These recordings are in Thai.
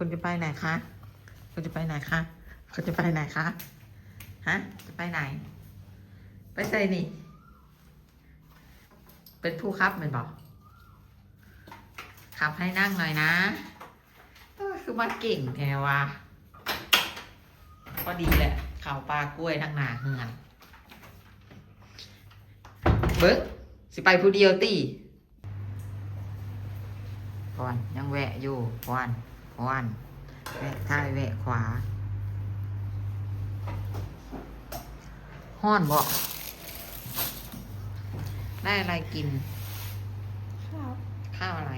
คุณจะไปไหนคะ คุณจะไปไหนคะ คุณจะไปไหนคะ ฮะ จะไปไหน ไปใส่นี่ เป็นผู้ครับแมันบอก ขับให้นั่งหน่อยนะ คือมาเก่งแท้วะพอดีแหละข่าวปลากล้วยทั้งหนาเฮือนเบิ้งสิไปผู้เดียวตีก่อนยังแวะอยู่ก่อน ก่อน แวะท้ายแวะขวาห้อนบอกได้อะไรกิน ข้าว ข้าวอะไร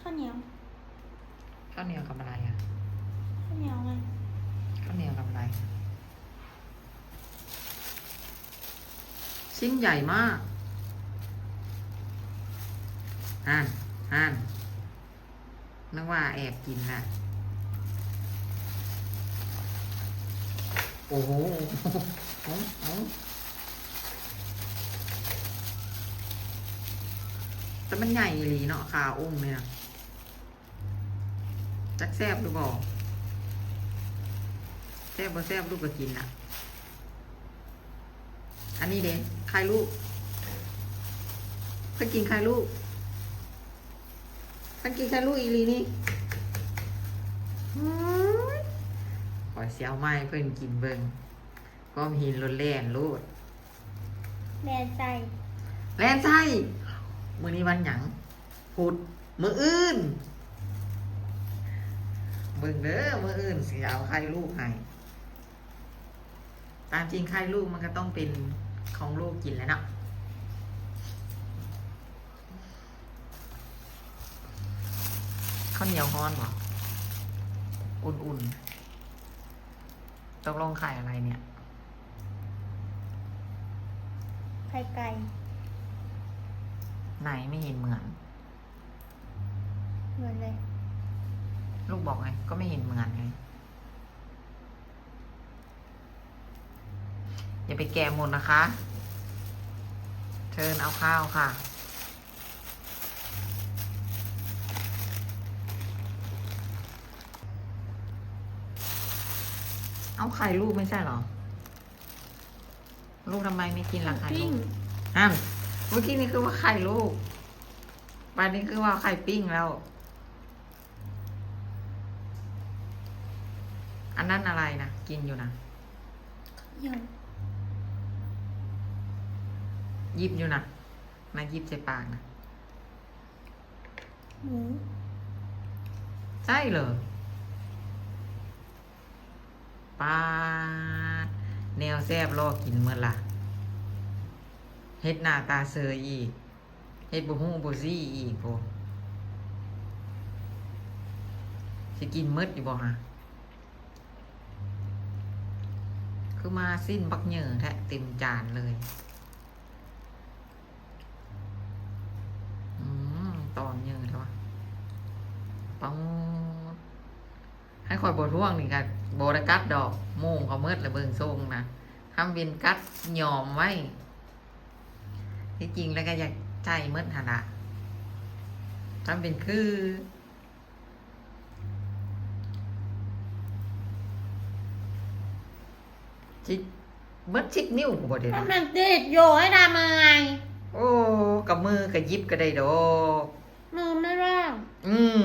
ข้าวเหนียว ข้าวเหนียวกับอะไรอะ ข้าวเหนียวไง ข้าวเหนียวกับอะไร ชิ้นใหญ่มากอ่านอ่าน นึกว่าแอบกินน่ะ โอ้โหโอ้โหแต่มันใหญ่หลีเนาะขาอุ้งเนี่ยนะจักแซบดูบอกแซบบ่แซบลูกก็กินอะ อันนี้เด้ไข่ลูกเพิ่นกินไข่ลูก เพิ่นกินไข่ลูกอีหลีนี่ขอเสียวไม้เพิ่นกินเบิ่งก็หินรถแล่นลูดแดนใจแล่นไส้มื้อนี้วันหยังพุดมื้ออื่นเบิ่งเด้อมื้ออื่นสิเอาไข่ลูกให้ตามจริงไข่ลูกมันก็ต้องเป็นของลูกกินแล้วเนาะ ข้าวเหนียวฮ้อนเหรออุ่นๆตกลงไข่อะไรเนี่ย ไข่ไก่ ไหนไม่เห็นเหมือน เหมือนเลย ลูกบอกไง ก็ไม่เห็นเหมือนไง อย่าไปแกะหมดนะคะ เชิญเอาข้าวค่ะ เอาไข่ลูกไม่ใช่เหรอ ลูกทำไมไม่กินล่ะไข่ปิ้ลูงกอ้าวเมื่อกี้นี่คือว่าไข่ลูกวันนี้คือว่าไข่ปิ้งแล้ว อันนั้นอะไรนะกินอยู่นะเหนียวยิบอยู่นะมายิบใส่ปากนะหมูใช่เหรอ ปลาแนวแซบรอกินเมื่อละเฮ็ดหน้าตาเซยอีกเฮ็ดบุฮูบุซี่อีกโพสิกินมืดอยู่บ่ฮะคือมาสิ้นบักเหยื่อแทะเต็มจานเลยอืมตอนเหยื่อใช่ปะปังให้คอยบทร่วงนี่กัน โบได้กัดดอกโมงเขาเมิดเลยเบิงทรงนะทำเป็นกัดหยอมไว้ ที่จริงแล้วก็อยากใจเมิดหนนะทำเป็นคือจิเบิดชิดนิ้วกูบ่ได้ถ้านะมันติดโยให้ทำยังไงโอ้กับมือกับยิบก็ได้ดอกมือไม่ว่างอืม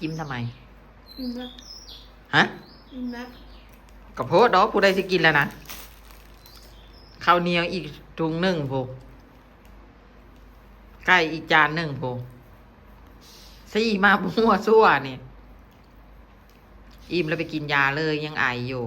จิ้มทำไมอินแล้วฮะอินแล้วกับโพดดอกผู้ใดสิกินแล้วนะข้าวเหนียวอีกถุงหนึ่งโพไก่อีกจานหนึ่งโพซี่มาบัวซั่วนี่ อิ่มแล้วไปกินยาเลยยังไออยู่